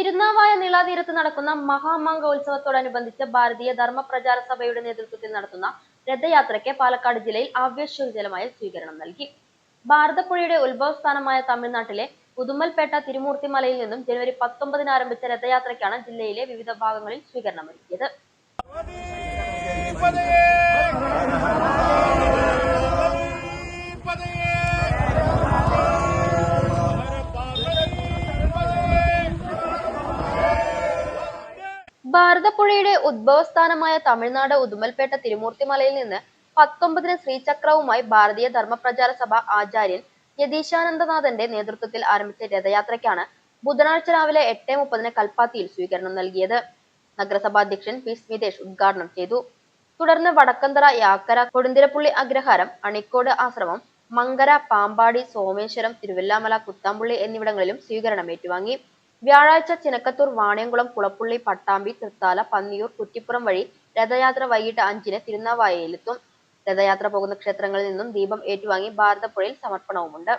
തിരുനാവായ നീളാതീരത്ത് നടക്കുന്ന മഹാമംഗോത്സവത്തോടനുബന്ധിച്ച് ഭാരതീയ ധർമ്മ പ്രചാര സഭയുടെ നേതൃത്വത്തിൽ നടത്തുന്ന രഥയാത്രയ്ക്ക് പാലക്കാട് ജില്ലയിൽ ആവേശോജ്വലമായ സ്വീകരണം നൽകി. ഭാരതപ്പുഴയുടെ ഉത്ഭവസ്ഥാനമായ തമിഴ്നാട്ടിലെ ഉദുമൽപേട്ട തിരുമൂർത്തിമലയിൽ നിന്നും ജനുവരി പത്തൊമ്പതിന് ആരംഭിച്ച രഥയാത്രയ്ക്കാണ് ജില്ലയിലെ വിവിധ ഭാഗങ്ങളിൽ സ്വീകരണം ഭാരതപ്പുഴയുടെ ഉദ്ഭവസ്ഥാനമായ തമിഴ്നാട് ഉദുമൽപേട്ട തിരുമൂർത്തിമലയിൽ നിന്ന് പത്തൊമ്പതിന് ശ്രീചക്രവുമായി ഭാരതീയ ധർമ്മപ്രചാര സഭ ആചാര്യൻ യതീശാനന്ദനാഥന്റെ നേതൃത്വത്തിൽ ആരംഭിച്ച രഥയാത്രയ്ക്കാണ് ബുധനാഴ്ച രാവിലെ എട്ട് മുപ്പതിന് കൽപ്പാത്തിയിൽ സ്വീകരണം നൽകിയത്. നഗരസഭാ അധ്യക്ഷൻ പി സ്മിതേഷ് ഉദ്ഘാടനം ചെയ്തു. തുടർന്ന് വടക്കന്തറ യാക്കര കൊടുന്തിരപ്പുള്ളി അഗ്രഹാരം അണിക്കോട് ആശ്രമം മങ്കര പാമ്പാടി സോമേശ്വരം തിരുവല്ലാമല കുത്താമ്പുള്ളി എന്നിവിടങ്ങളിലും സ്വീകരണം ഏറ്റുവാങ്ങി വ്യാഴാഴ്ച ചിനക്കത്തൂർ വാണിയംകുളം കുളപ്പുള്ളി പട്ടാമ്പി തൃത്താല പന്നിയൂർ കുറ്റിപ്പുറം വഴി രഥയാത്ര വൈകിട്ട് അഞ്ചിന് തിരുനാവായയിലെത്തും. രഥയാത്ര പോകുന്ന ക്ഷേത്രങ്ങളിൽ നിന്നും ദീപം ഏറ്റുവാങ്ങി ഭാരതപ്പുഴയിൽ സമർപ്പണവുമുണ്ട്.